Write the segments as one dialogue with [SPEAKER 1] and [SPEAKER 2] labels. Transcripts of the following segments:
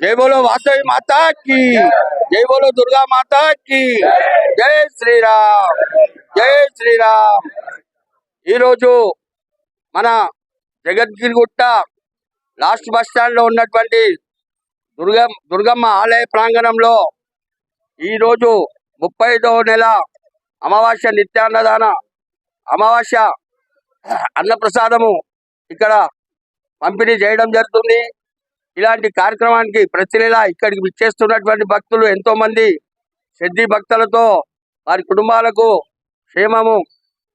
[SPEAKER 1] జై బోలో వాసవి మాతాకి జై బోలో దుర్గా మాతాకి జై శ్రీరామ్ జై శ్రీరామ్. ఈరోజు మన జగద్గిరిగుట్ట లాస్ట్ బస్ స్టాండ్లో ఉన్నటువంటి దుర్గ దుర్గమ్మ ఆలయ ప్రాంగణంలో ఈరోజు ముప్పై ఐదవ నెల అమావాస్య నిత్యాన్నదాన అమావాస్య అన్నప్రసాదము ఇక్కడ పంపిణీ చేయడం జరుగుతుంది. ఇలాంటి కార్యక్రమానికి ప్రతి నెలా ఇక్కడికి విచ్చేస్తున్నటువంటి భక్తులు ఎంతో మంది సిద్ధి భక్తులతో వారి కుటుంబాలకు క్షేమము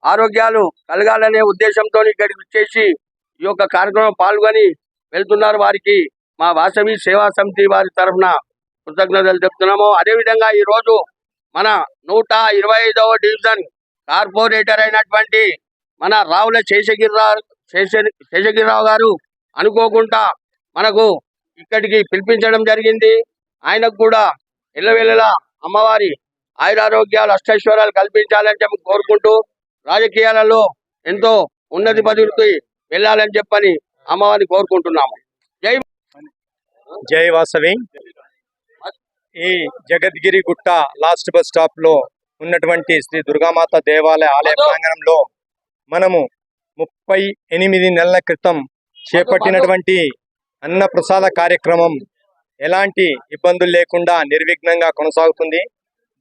[SPEAKER 1] ఆరోగ్యాలు కలగాలనే ఉద్దేశంతో ఇక్కడికి విచ్చేసి ఈ యొక్క కార్యక్రమం పాల్గొని వెళ్తున్నారు వారికి మా వాసవి సేవా సమితి వారి తరఫున కృతజ్ఞతలు చెప్తున్నాము. అదేవిధంగా ఈ రోజు మన నూట ఇరవై ఐదవ డివిజన్ కార్పొరేటర్ అయినటువంటి మన రావుల శేషగిరిరావు శేష శేషగిరిరావు గారు అనుకోకుండా మనకు ఇక్కడికి పిలిపించడం జరిగింది. ఆయనకు కూడా ఎల్లవెల్లలా అమ్మవారి ఆయురారోగ్యాలు అష్టైశ్వర్యాలు కల్పించాలని చెప్పి కోరుకుంటూ రాజకీయాలలో ఎంతో ఉన్నతి పదవికి వెళ్ళాలని చెప్పని అమ్మవారిని కోరుకుంటున్నాము.
[SPEAKER 2] జై వాసవి. ఈ జగద్గిరి గుట్ట లాస్ట్ బస్ స్టాప్లో ఉన్నటువంటి శ్రీ దుర్గామాత దేవాలయ ఆలయ ప్రాంగణంలో మనము ముప్పై ఎనిమిది నెలల క్రితం చేపట్టినటువంటి అన్న ప్రసాద కార్యక్రమం ఎలాంటి ఇబ్బందులు లేకుండా నిర్విఘ్నంగా కొనసాగుతుంది.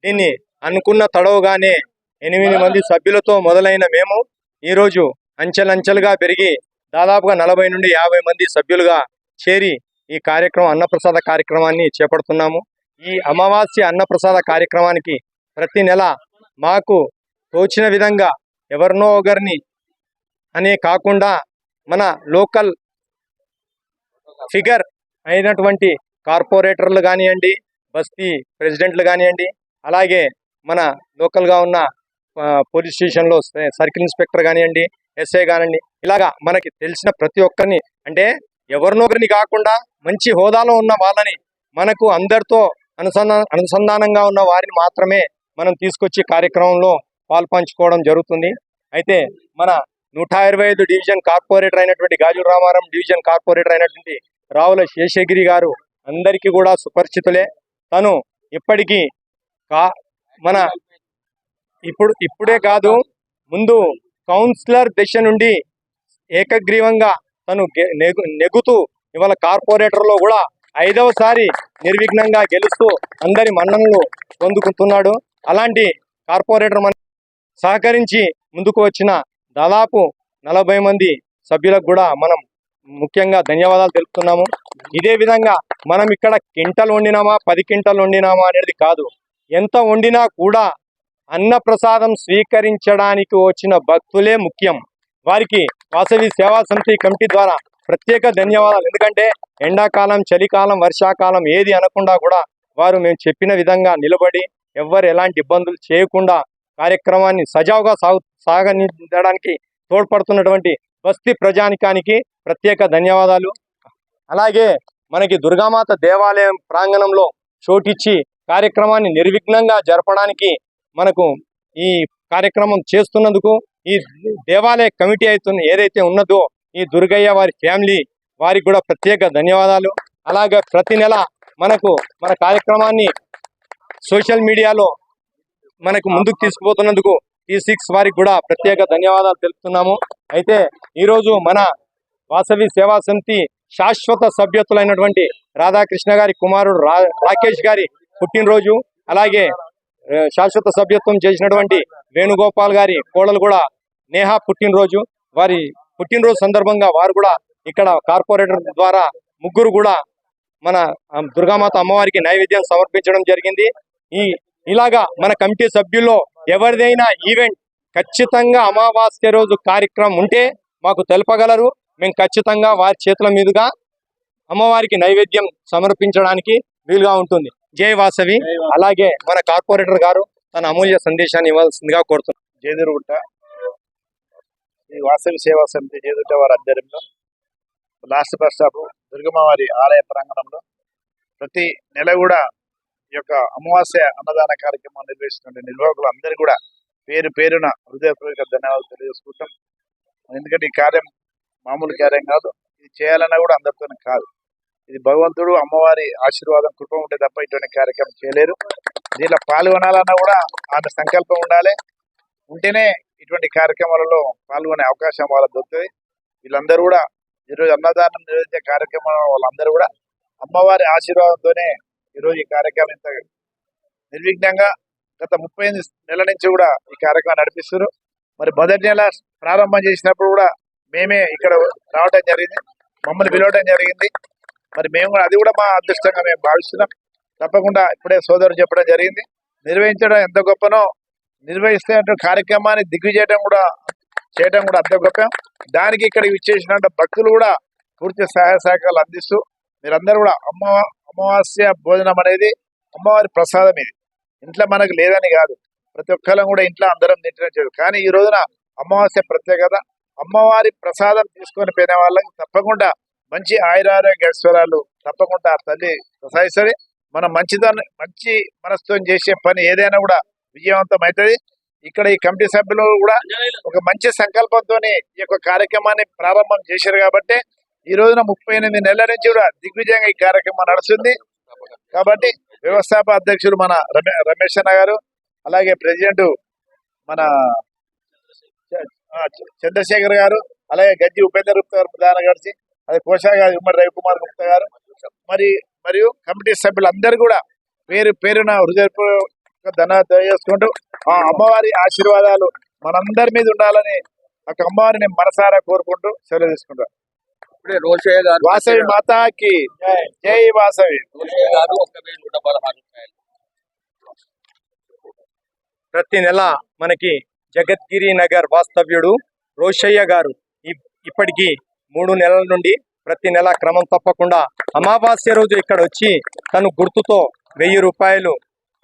[SPEAKER 2] దీన్ని అనుకున్న తడవుగానే ఎనిమిది మంది సభ్యులతో మొదలైన మేము ఈరోజు అంచెలంచెలుగా పెరిగి దాదాపుగా నలభై నుండి యాభై మంది సభ్యులుగా చేరి ఈ కార్యక్రమం అన్నప్రసాద కార్యక్రమాన్ని చేపడుతున్నాము. ఈ అమావాస్య అన్నప్రసాద కార్యక్రమానికి ప్రతి నెల మాకు తోచిన విధంగా ఎవరినో ఒకరిని అనే కాకుండా మన లోకల్ ఫిగర్ అయినటువంటి కార్పొరేటర్లు కానివ్వండి బస్తీ ప్రెసిడెంట్లు కానివ్వండి అలాగే మన లోకల్గా ఉన్న పోలీస్ స్టేషన్లో సర్కిల్ ఇన్స్పెక్టర్ కానివ్వండి ఎస్ఐ కానివ్వండి ఇలాగా మనకి తెలిసిన ప్రతి ఒక్కరిని అంటే ఎవరినొకరిని కాకుండా మంచి హోదాలో ఉన్న వాళ్ళని మనకు అందరితో అనుసంధాన అనుసంధానంగా ఉన్న వారిని మాత్రమే మనం తీసుకొచ్చి కార్యక్రమంలో పాల్పంచుకోవడం జరుగుతుంది. అయితే మన నూట ఇరవై ఐదు డివిజన్ కార్పొరేటర్ అయినటువంటి గాజు రామారం డివిజన్ కార్పొరేటర్ అయినటువంటి రావుల శేషగిరి గారు అందరికీ కూడా సుపరిచితులే. తను ఇప్పటికీ కా మన ఇప్పుడు ఇప్పుడే కాదు ముందు కౌన్సిలర్ దశ నుండి ఏకగ్రీవంగా తను నెగుతూ ఇవాళ కార్పొరేటర్లో కూడా ఐదవసారి నిర్విఘ్నంగా గెలుస్తూ అందరి మన్ననలు పొందుకుంటున్నాడు. అలాంటి కార్పొరేటర్ మన సహకరించి ముందుకు వచ్చిన దాదాపు నలభై మంది సభ్యులకు కూడా మనం ముఖ్యంగా ధన్యవాదాలు తెలుపుతున్నాము. ఇదే విధంగా మనం ఇక్కడ కింటలు వండినామా? పది కింటలు వండినామా అనేది కాదు. ఎంత వండినా కూడా అన్న ప్రసాదం స్వీకరించడానికి వచ్చిన భక్తులే ముఖ్యం. వారికి వాసవి సేవా సమితి కమిటీ ద్వారా ప్రత్యేక ధన్యవాదాలు. ఎందుకంటే ఎండాకాలం చలికాలం వర్షాకాలం ఏది అనకుండా కూడా వారు మేము చెప్పిన విధంగా నిలబడి ఎవ్వరు ఎలాంటి ఇబ్బందులు చేయకుండా కార్యక్రమాన్ని సజావుగా సాగు సాగనించడానికి తోడ్పడుతున్నటువంటి బస్తీ ప్రజానికానికి ప్రత్యేక ధన్యవాదాలు. అలాగే మనకి దుర్గామాత దేవాలయం ప్రాంగణంలో చోటిచ్చి కార్యక్రమాన్ని నిర్విఘ్నంగా జరపడానికి మనకు ఈ కార్యక్రమం చేస్తున్నందుకు ఈ దేవాలయ కమిటీ అయితే ఏదైతే ఉన్నదో ఈ దుర్గయ్య వారి ఫ్యామిలీ వారికి కూడా ప్రత్యేక ధన్యవాదాలు. అలాగే ప్రతి నెల మనకు మన కార్యక్రమాన్ని సోషల్ మీడియాలో మనకు ముందుకు తీసుకుపోతున్నందుకు టీ సిక్స్ వారికి కూడా ప్రత్యేక ధన్యవాదాలు తెలుపుతున్నాము. అయితే ఈరోజు మన వాసవి సేవా సమితి శాశ్వత సభ్యత్తులైనటువంటి రాధాకృష్ణ గారి కుమారుడు రా రాకేష్ గారి పుట్టినరోజు అలాగే శాశ్వత సభ్యత్వం చేసినటువంటి వేణుగోపాల్ గారి కోడలు కూడా నేహా పుట్టినరోజు. వారి పుట్టినరోజు సందర్భంగా వారు కూడా ఇక్కడ కార్పొరేటర్ ద్వారా ముగ్గురు కూడా మన దుర్గామాత అమ్మవారికి నైవేద్యం సమర్పించడం జరిగింది. ఈ ఇలాగా మన కమిటీ సభ్యుల్లో ఎవరిదైనా ఈవెంట్ ఖచ్చితంగా అమావాస్య రోజు కార్యక్రమం ఉంటే మాకు తెలపగలరు. మేము ఖచ్చితంగా వారి చేతుల మీదుగా అమ్మవారికి నైవేద్యం సమర్పించడానికి వీలుగా ఉంటుంది. జై వాసవి. అలాగే మన కార్పొరేటర్ గారు తన అమూల్య సందేశాన్ని ఇవ్వాల్సిందిగా కోరుతున్నాం.
[SPEAKER 3] జేదురుగుట్ట ఈ వాసవి సేవా సమితి జేదుగుట్ట వారి ఆధ్వర్యంలో లాస్ట్ బస్ స్టాప్ దుర్గమ్మవారి ఆలయ ప్రాంగణంలో ప్రతి నెల కూడా ఈ యొక్క అమావాస్య అన్నదాన కార్యక్రమం నిర్వహిస్తున్న నిర్వాహకులు అందరూ కూడా పేరు పేరున హృదయపూర్వక ధన్యవాదాలు తెలియజేసుకుంటాం. ఎందుకంటే ఈ కార్యం మామూలు కార్యం కాదు ఇది చేయాలన్నా కూడా అందరితో కాదు. ఇది భగవంతుడు అమ్మవారి ఆశీర్వాదం కృప ఉంటే తప్ప ఇటువంటి కార్యక్రమం చేయలేరు. దీనిలో పాల్గొనాలన్నా కూడా ఆమె సంకల్పం ఉండాలి. ఉంటేనే ఇటువంటి కార్యక్రమాలలో పాల్గొనే అవకాశం వాళ్ళకి దొరుకుతుంది. వీళ్ళందరూ కూడా ఈరోజు అన్నదానం నిర్వహించే కార్యక్రమం వాళ్ళందరూ కూడా అమ్మవారి ఆశీర్వాదంతోనే ఈరోజు ఈ కార్యక్రమం ఇంత నిర్విఘ్నంగా గత ముప్పై ఎనిమిది నెలల నుంచి కూడా ఈ కార్యక్రమం నడిపిస్తారు మరి మొదటి నెల ప్రారంభం చేసినప్పుడు కూడా మేమే ఇక్కడ రావడం జరిగింది. మమ్మల్ని పిలవడం జరిగింది. మరి మేము కూడా అది కూడా మా అదృష్టంగా మేము భావిస్తున్నాం. తప్పకుండా ఇప్పుడే సోదరుడు చెప్పడం జరిగింది. నిర్వహించడం ఎంత గొప్పనో నిర్వహిస్తే కార్యక్రమాన్ని దిగ్విజయడం కూడా చేయడం కూడా అంత గొప్ప. దానికి ఇక్కడ ఇచ్చేసిన భక్తులు కూడా పూర్తి సహాయ సహకారాలు అందిస్తూ మీరందరూ కూడా అమ్మ అమావాస్య భోజనం అనేది అమ్మవారి ప్రసాదం ఇది. ఇంట్లో మనకు లేదని కాదు. ప్రతి ఒక్కళ్ళం కూడా ఇంట్లో అందరం తింటనే కానీ ఈ రోజున అమావాస్య ప్రత్యేకత అమ్మవారి ప్రసాదం తీసుకొని పోయిన వాళ్ళకి తప్పకుండా మంచి ఆయురారోగ్య ఐశ్వర్యాలు తప్పకుండా తల్లి ప్రసాదిస్తుంది మనం మంచిదాన్ని మంచి మనసుతో చేసే పని ఏదైనా కూడా విజయవంతం అవుతుంది ఇక్కడ ఈ కమిటీ సభ్యులు కూడా ఒక మంచి సంకల్పంతో ఈ యొక్క కార్యక్రమాన్ని ప్రారంభం చేశారు కాబట్టి ఈ రోజున ముప్పై ఎనిమిది నెలల నుంచి కూడా దిగ్విజయంగా ఈ కార్యక్రమం నడుస్తుంది. కాబట్టి వ్యవస్థాపక అధ్యక్షులు మన రమే రమేష్ అన్న గారు అలాగే ప్రెసిడెంట్ మన చంద్రశేఖర్ గారు అలాగే గజ్జి ఉపేంద్ర గుప్తా గారు ప్రధాన కార్యదర్శి అదే కోశాగారి ఉమ్మడి రవికుమార్ గుప్తా గారు మరి మరియు కమిటీ సభ్యులందరూ కూడా పేరు పేరున హృదయపూర్వక ధన చేసుకుంటూ ఆ అమ్మవారి ఆశీర్వాదాలు మనందరి మీద ఉండాలని ఒక అమ్మవారిని మనసారా కోరుకుంటూ సెలవు తీసుకుంటాం వాసవి మాతాకి. జై వాసవి.
[SPEAKER 2] ప్రతి నెల మనకి జగద్గిరి నగర్ వాస్తవ్యుడు రోషయ్య గారు ఇప్పటికి మూడు నెలల నుండి ప్రతి నెల క్రమం తప్పకుండా అమావాస్య రోజు ఇక్కడ వచ్చి తను గుర్తుతో వెయ్యి రూపాయలు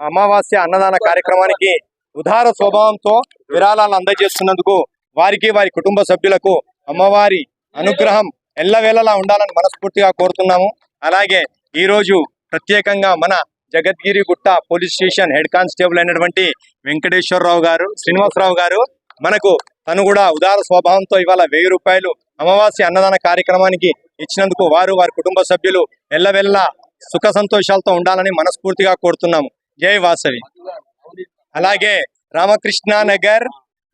[SPEAKER 2] అమావాస్య అన్నదాన కార్యక్రమానికి ఉదార స్వభావంతో విరాళాలు అందజేస్తున్నందుకు వారికి వారి కుటుంబ సభ్యులకు అమ్మవారి అనుగ్రహం ఎల్లవేళలా ఉండాలని మనస్ఫూర్తిగా కోరుతున్నాము. అలాగే ఈ రోజు ప్రత్యేకంగా మన జగద్గిరి గుట్ట పోలీస్ స్టేషన్ హెడ్ కానిస్టేబుల్ అయినటువంటి వెంకటేశ్వరరావు గారు శ్రీనివాసరావు గారు మనకు తను కూడా ఉదార స్వభావంతో ఇవాళ వెయ్యి రూపాయలు అమావాస్య అన్నదాన కార్యక్రమానికి ఇచ్చినందుకు వారు వారి కుటుంబ సభ్యులు ఎల్లవెల్లా సుఖ సంతోషాలతో ఉండాలని మనస్ఫూర్తిగా కోరుతున్నాము. జై వాసవి. అలాగే Ramakrishna Nagar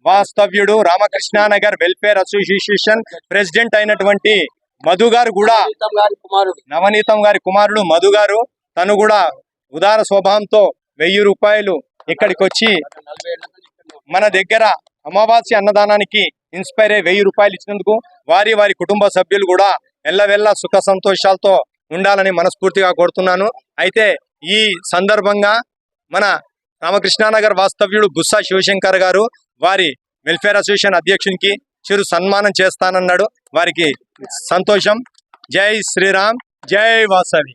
[SPEAKER 2] వాస్తవ్యుడు Ramakrishna Nagar welfare association president అయినటువంటి మధు గారు కూడా నవనీతం గారి కుమారుడు మధు గారు తను కూడా ఉదార స్వభావంతో వెయ్యి రూపాయలు ఇక్కడికి వచ్చి. మన దగ్గర అమావాస్య అన్నదానానికి ఇన్స్పైర్ అయ్యి వెయ్యి రూపాయలు ఇచ్చినందుకు వారి వారి కుటుంబ సభ్యులు కూడా ఎల్లవెల్ల సుఖ సంతోషాలతో ఉండాలని మనస్ఫూర్తిగా కోరుతున్నాను అయితే ఈ సందర్భంగా మన రామకృష్ణానగర్ వాస్తవ్యుడు బుస్సా శివశంకర్ గారు వారి వెల్ఫేర్ అసోసియేషన్ అధ్యక్షునికి చిరు సన్మానం చేస్తానన్నాడు. వారికి సంతోషం. జై శ్రీరామ్. జై వాసవి.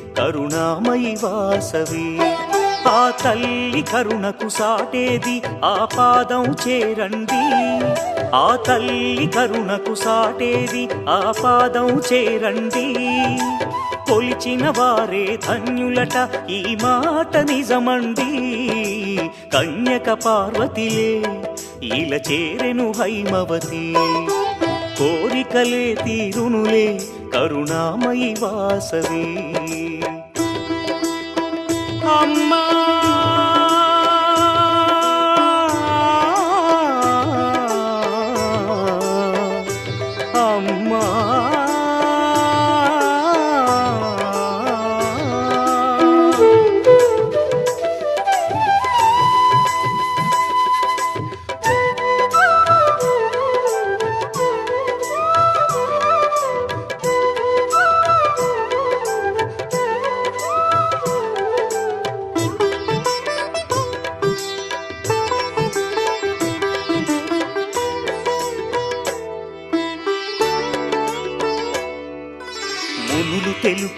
[SPEAKER 4] కరుణామయి వాసవి. ఆ తల్లి కరుణకు సాటేది ఆ పాదం చేరండి. ఆ తల్లి కరుణకు సాటేది ఆ పాదం చేరండి. కొలిచిన వారే ధన్యులట ఈ మాట నిజమండి. కన్యక పార్వతిలే ఇలా చేరెను హైమవతి. కోరికలే తీరునులే కరుణామయి వాసవి.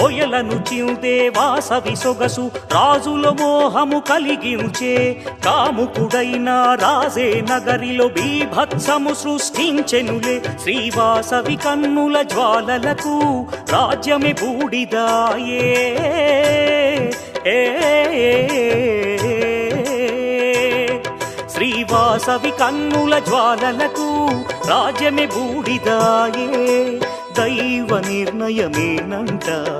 [SPEAKER 4] హొయలను చిందే వాసవి సొగసు రాజుల మోహము కలిగించే కాముకుడైన రాజే నగరిలో బీభత్సము సృష్టించెనులే. శ్రీవాసవి కన్నుల జ్వాలలకు రాజ్యమే బూడిదాయే. ఏ శ్రీవాసవి కన్నుల జ్వాలలకు రాజ్యమే బూడిదాయే. దైవ నిర్ణయమేనంట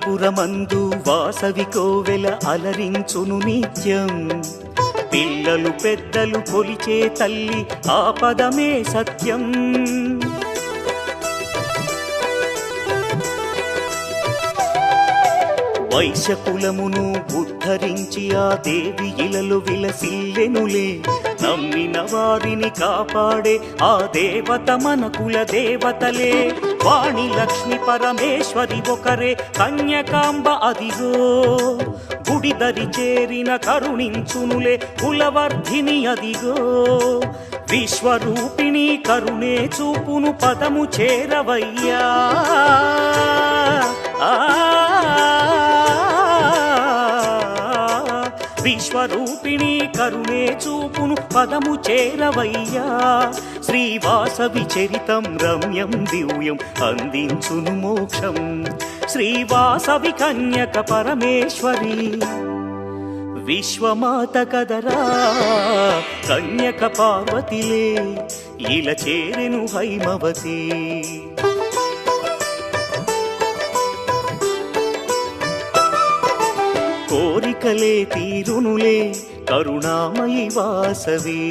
[SPEAKER 4] ప్రతిపురమందు వాసవి కోవెల అలరించును నిత్యం. పిల్లలు పెద్దలు కొలిచే తల్లి ఆ పదమే సత్యం. వైశకులమును ఉద్ధరించి ఆ దేవి ఇలలు విలసిల్లెనులే. నమ్మిన వారిని కాపాడే ఆ దేవత మన కుల దేవతలే. వాణి లక్ష్మి పరమేశ్వరి ఒకరే కన్యకాంబ అదిగో. గుడిదరి చేరిన కరుణించునులే కులవర్ధిని అదిగో. విశ్వరూపిణి కరుణే చూపును పదము చేరవయ్యా. విశ్వరూపిణి కరుణే చూపును పదము చేరవయ్యా. శ్రీవాసవి చరితం రమ్యం దివ్యం అందించును మోక్షం. శ్రీవాసవి కన్యక పరమేశ్వరి. విశ్వమాత కదరా కన్యక పార్వతిలే ఇలా చేరెను హైమవతి. కోరికలే తీరునులే కరుణామయి వాసవి.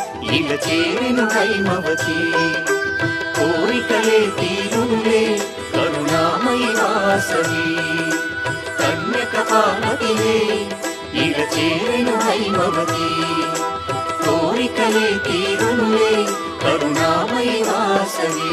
[SPEAKER 4] ఇలా చేరిను హైమవతి కోరికలే తీరులే కరుణామయి వాసవి. కన్యక పార్వతిలే ఇలా చేరిను హైమవతి కోరికలే తీరులే కరుణామయి వాసవి.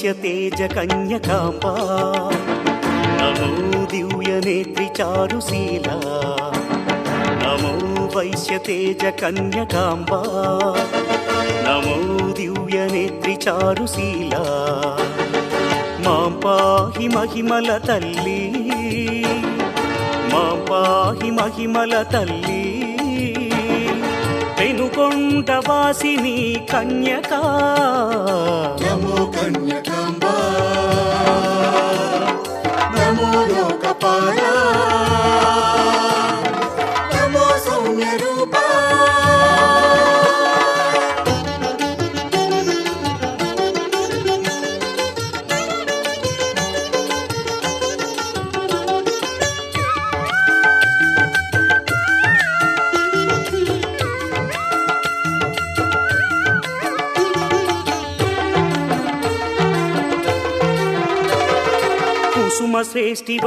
[SPEAKER 4] వైశ్యతేజ కన్యకాంబా నమో దివ్య నేత్రి చారుశీలా. నమో వైశ్యతేజ కన్యకాంబా నమో దివ్యనేత్రి చారుశీలా. మాం పాహి మహిమల తల్లి. మాం పాహి మహిమల తల్లి. పెనుకొండ వాసిని కన్యకా.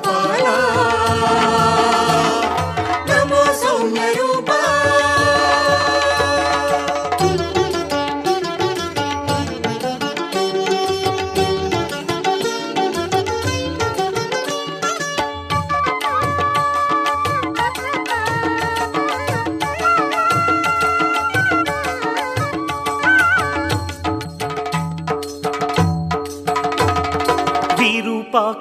[SPEAKER 5] Parana.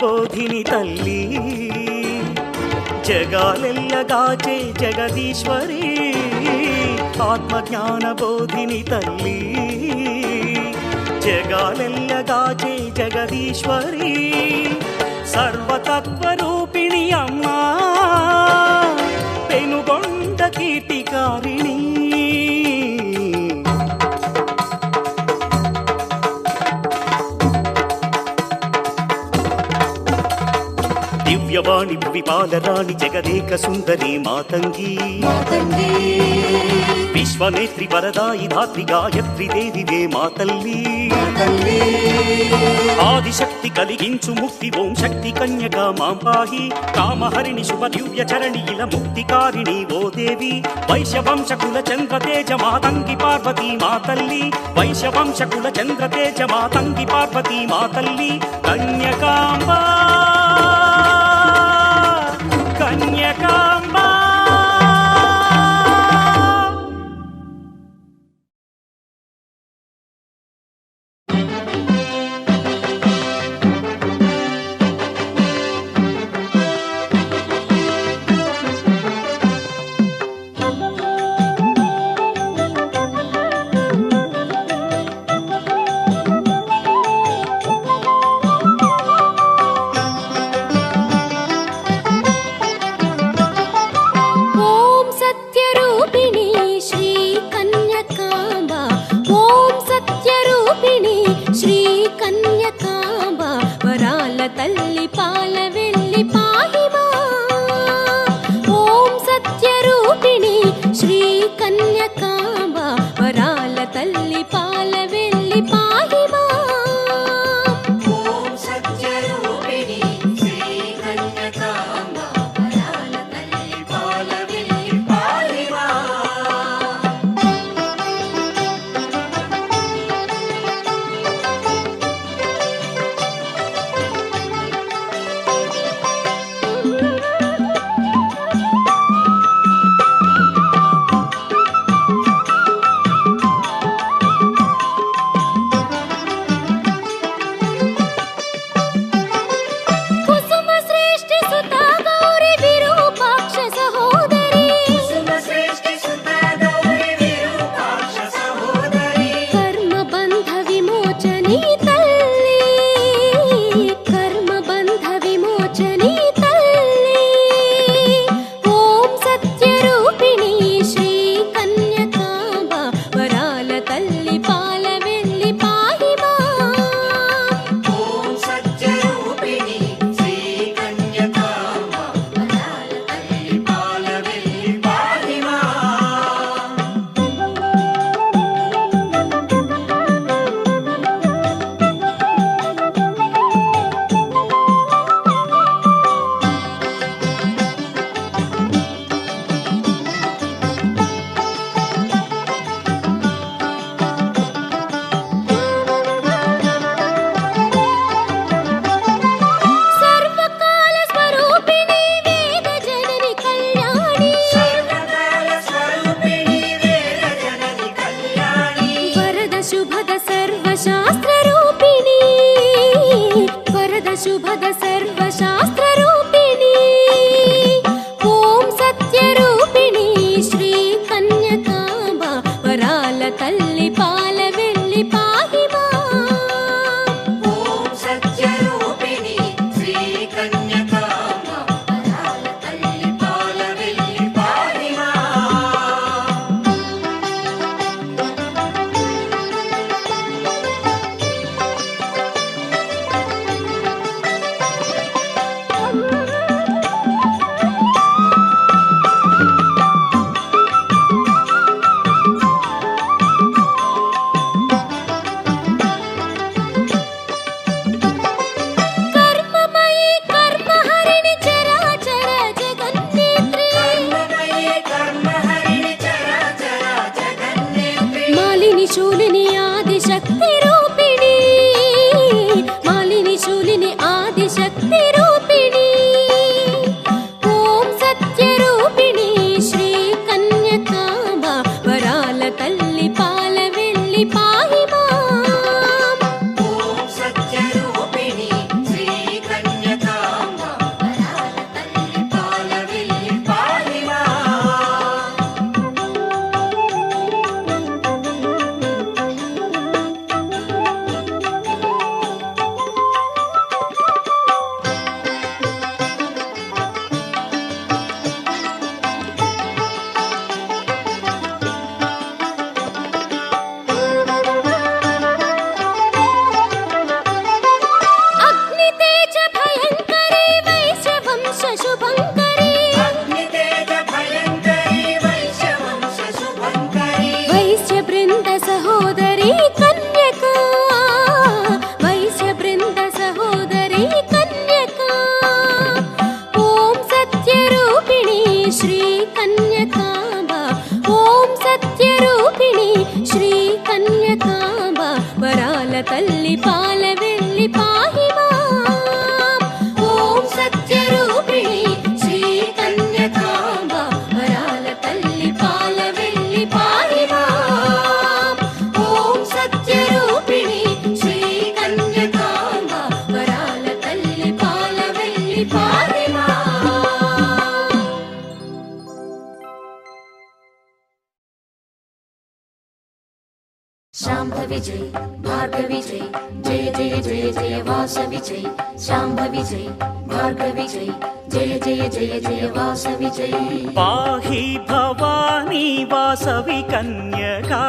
[SPEAKER 4] బోధిని తల్లి. జగాలెల్లగాచే జగదీశ్వరి. ఆత్మజ్ఞాన బోధిని తల్లి జగాలెల్లగాచే జగదీశ్వరి. సర్వతత్వరూ విపాలరాణి జగదేక సుందరి మాతంగి విశ్వనేత్రి వరదాయి ధాత్రి గాయత్రి దేవివే మా తల్లి
[SPEAKER 5] తల్లి
[SPEAKER 4] ఆదిశక్తి కలిగించు ముక్తి ఓం శక్తి కన్యగా మాం పాహి కామహరిణి శుభ దివ్య చరణి ఇల ముక్తికారిణి ఓ దేవి వైశ్యవంశకుల చంద్రతేజ మాతంగి పార్వతీ మా తల్లి వైశ్యవంశకుల చంద్రతేజ మాతంగి పార్వతీ మా తల్లి కన్యకాంబా కన్యకాంబా
[SPEAKER 6] పాల తల్లి పాల వెళ్ళి
[SPEAKER 5] పాహి
[SPEAKER 4] పాహి భవానీ వాసవి కన్యకా.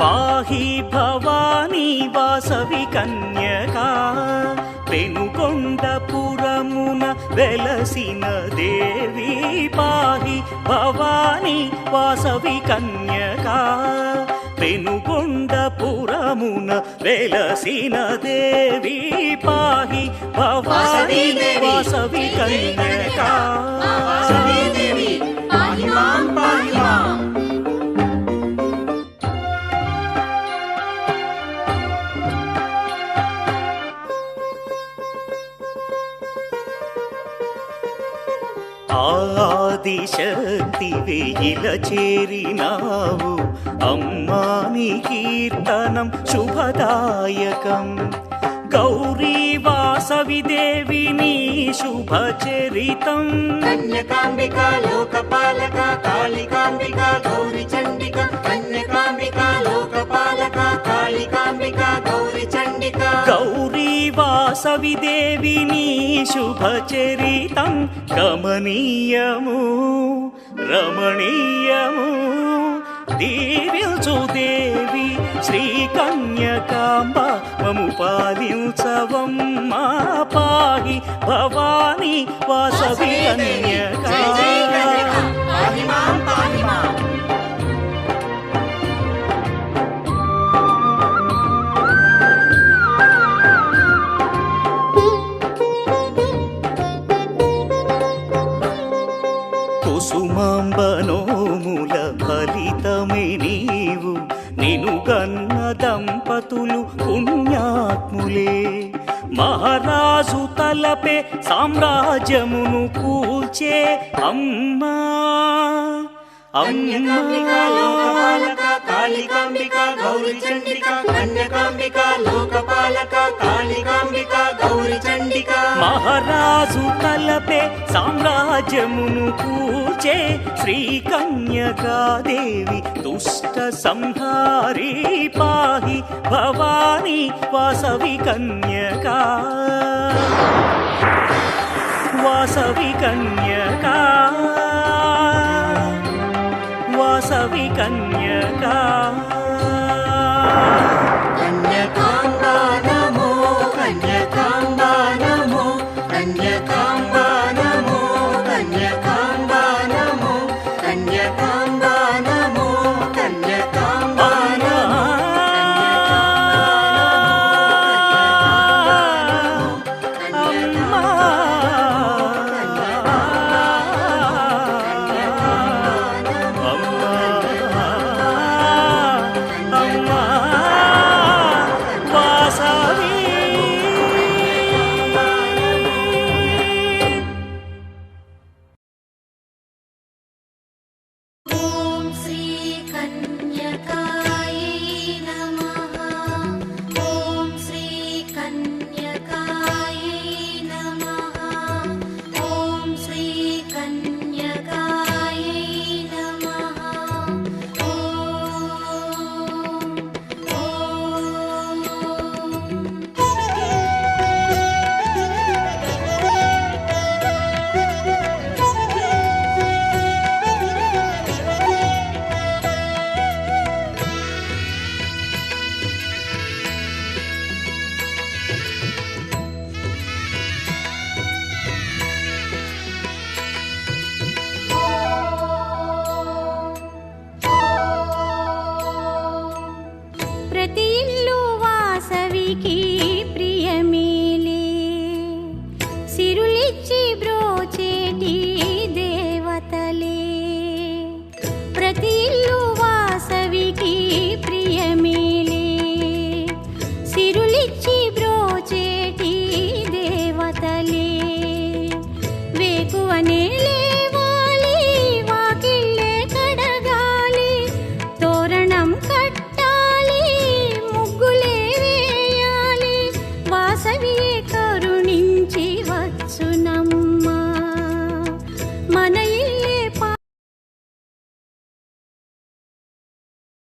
[SPEAKER 4] పాహి భవానీ వాసవి కన్యకా. పెనుకొండపురమున వెలసిన దేవి పాహి భవానీ వాసవి కన్యకా. పెనుగొండపురమున వెలసిన దేవి పాహి భవాని వాసవి కన్యక ఆదిశక్తి వేయిల చేరినావు. అమ్మాని కీర్తనం శుభదాయకం. గౌరీ వాసవిదేవి నీ శుభచరితం
[SPEAKER 5] కన్యకాంబిక లోకపాలక కాళికాంబిక గౌరీ చండిక. కన్యకాంబిక లోకపాలక కాళికాంబిక గౌరీ చండిక.
[SPEAKER 4] గౌరీ వాసవిదేవి నీ శుభచరితం గమనీయము రమణీయము. దీవిల్చు దేవి శ్రీ కన్యకాంబ మము పాలించవమ్మ పాహి భవాని వాసవి కన్యకా.
[SPEAKER 5] పాహి మాం పాహి మాం.
[SPEAKER 4] మహారాజు తలపే సామ్రాజ్యమును కూల్చే అమ్మా. కన్యకాంబిక లోకపాలక కాళికాంబిక గౌరీ చండిక కన్యకాంబిక లోకపాలక కాళికాంబిక గౌరీ చండిక మహారాజు కలపే సామ్రాజ్యమును కూర్చే శ్రీ కన్యకాదేవి దుష్ట సంహారి పాహి భవాని వాసవి కన్యకా. వాసవి కన్యకా. కన్యకా.